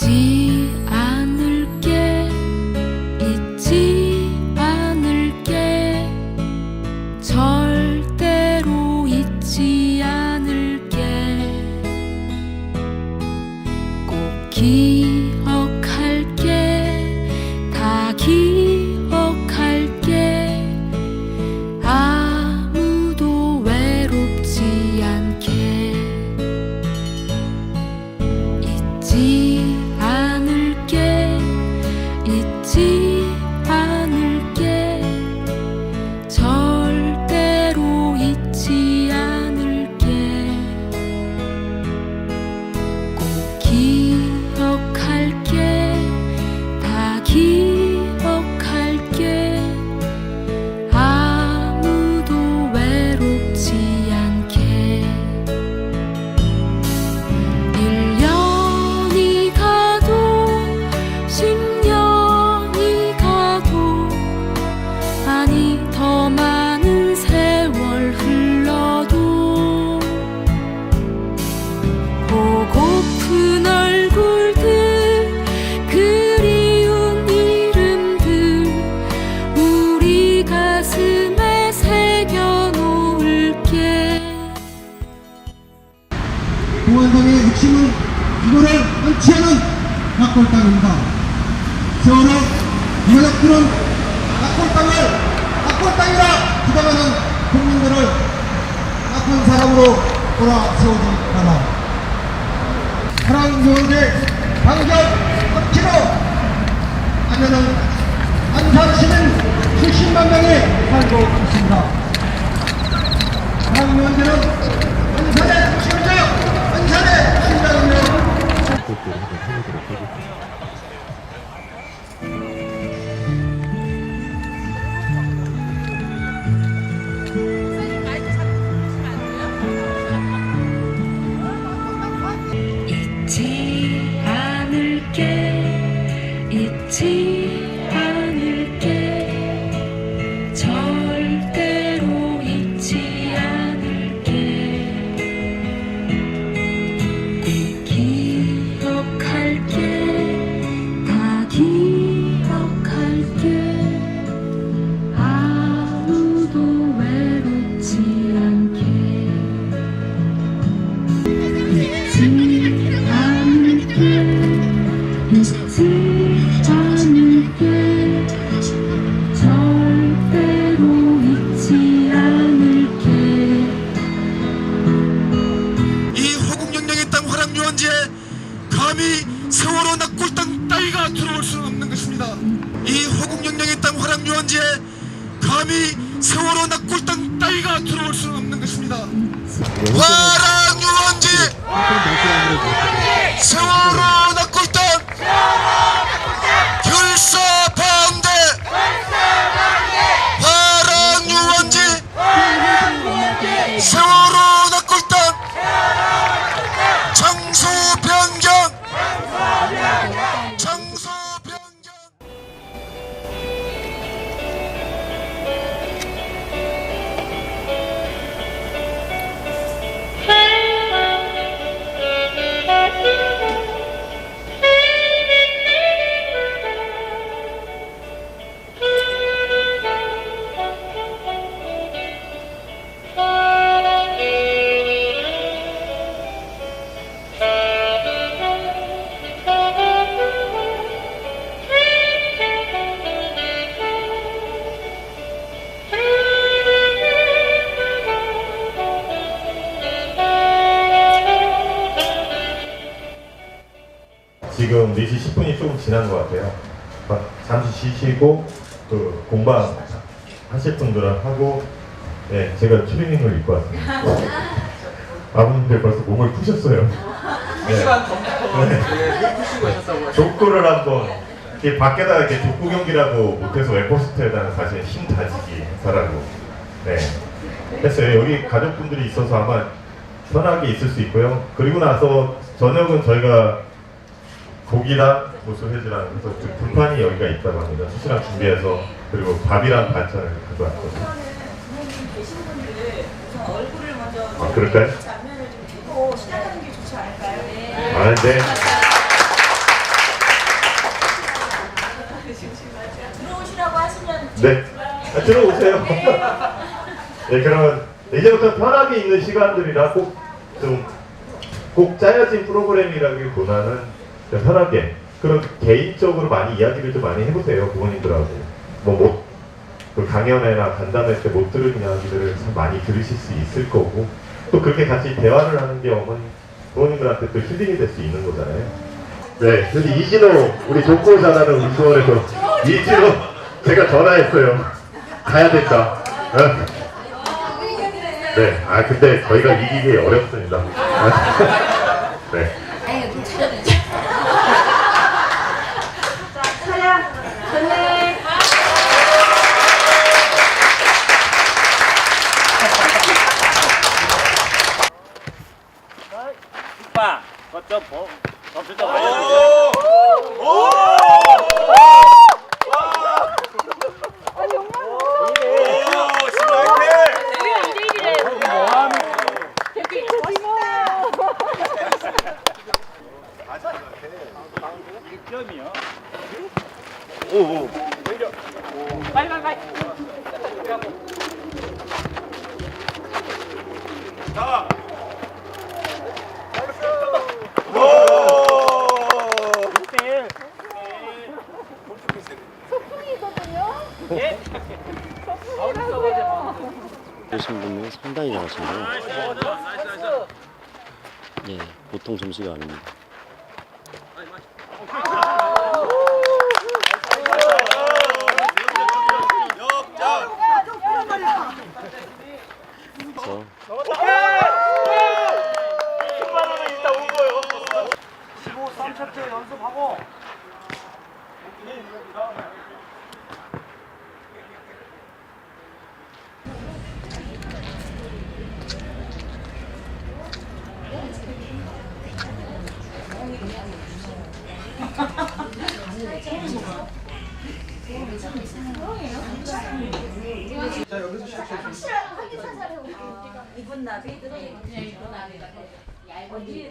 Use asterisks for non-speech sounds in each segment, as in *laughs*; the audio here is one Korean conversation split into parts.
记。 유력들은 낙골 땅을 낙골 땅이라 주장하는 국민들을 나쁜 사람으로 돌아 세우지 마라. 사랑교원의 강경 확치로 하면은 안산 시민 70만 명이 살고 있습니다. 사랑교원들은 안산의 심장, 안산의 심장이며 것입니다. 화랑유원지 세월호 조금 지난 것 같아요. 마- 잠시 쉬시고 그 공방 하실 분들은 하고 네, 제가 추리닝을 입고 왔습니다. *laughs* 아버님들 벌써 몸을 푸셨어요. 네. 네. 족구를 한번 이렇게 밖에다 이렇게 족구 경기라고 못해서 웨포스트에다가 사실 힘 다지기 사라고 네 했어요. 여기 가족분들이 있어서 아마 편하게 있을 수 있고요. 그리고 나서 저녁은 저희가 고기랑 고수 해지랑 해서 그 불판이 여기가 있다고 합니다. 수시랑 준비해서 그리고 밥이랑 반찬을 가져왔거든요. 아, 그럴까요? 시작하는 게 좋지 않을까요? 네. 아, 네. 들어오시라고 하시면 네. 아, 들어오세요. 네, 그러면 이제부터 편하게 있는 시간들이라 꼭 좀 꼭 짜여진 프로그램이라기보다는 편하게 그런 개인적으로 많이 이야기를 좀 많이 해보세요 부모님들하고 뭐 못, 그 강연회나 간담회 때 못 들은 이야기들을 참 많이 들으실 수 있을 거고 또 그렇게 같이 대화를 하는 게 어머니 부모님들한테 또 힐링이 될 수 있는 거잖아요. 네, 그래서 이진호 우리 독고 잘하는 운동원에서 이진호 제가 전화했어요. 가야 된다. 어? 네, 아 근데 저희가 이기기 어렵습니다. *laughs* 네. 오빠, 그좀 보, 점수 좀보여주세요. 점이요. 되신 분은 상당히 잘하시네요. 예, 보통 점수가 아닙니다. 그래서 15, 3챕터 연습하고. 이분 나비 들어. 자, 그 나비가 지금 가느다란 시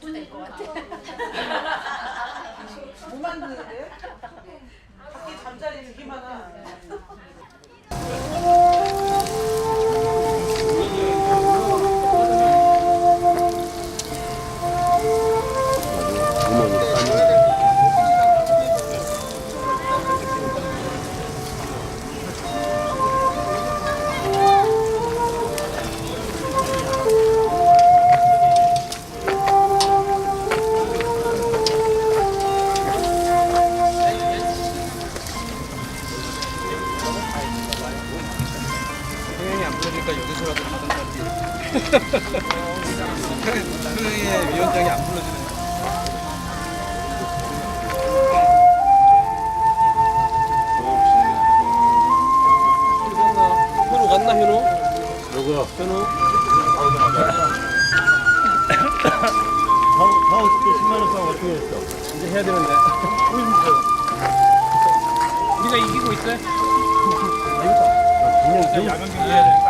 단투될 것 같아. 뭐 만드는데? 밖에 잠자리 되기만 하. 어머니 불러주니까 여기서라도 가든지 평양의 *laughs* 위원장이 안 불러주는 현우 갔나 현우? 누구야? 현우? 하우스 때 10만 원 싸고 어떻게 했어? 이제 해야 되는데 우리가 이기고 있어? 그냥 좀 야간 경기 해야 되는 거 아니야?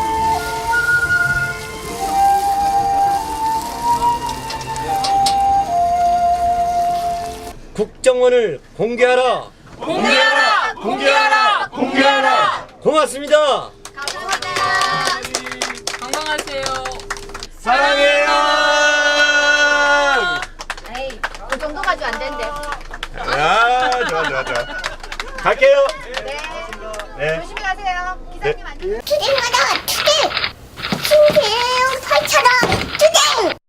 국정원을 공개하라. 공개하라! 공개하라! 공개하라! 고맙습니다. 건강하세요. 사랑해요. 에이, 그 정도 가지고 안 된대. 아 좋아 좋아 좋아. 갈게요. 네. 네. 조심히 가세요. 기사님 안녕. 투쟁하다 투쟁! 신세요 8천원 투쟁!